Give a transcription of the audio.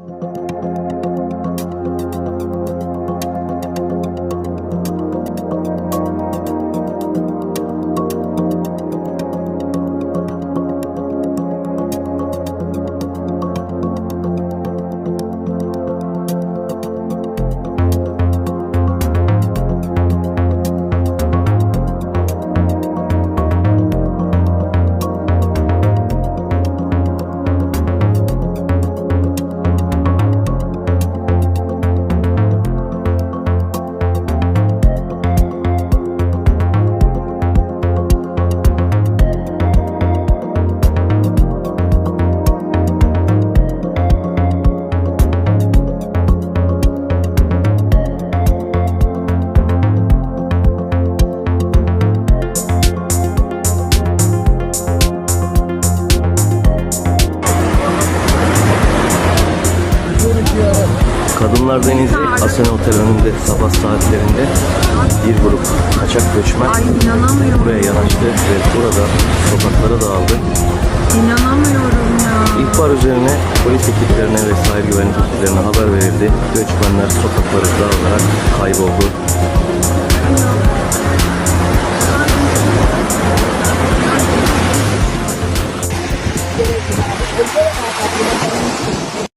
you Kadınlar Denizi Asena Otel önünde sabah saatlerinde bir grup kaçak göçmen buraya yanaştı ve burada sokaklara dağıldı. İnanamıyorum ya. İhbar üzerine polis ekiplerine ve sahil güvenlik ekiplerine haber verildi. Göçmenler sokaklara dağılarak kayboldu.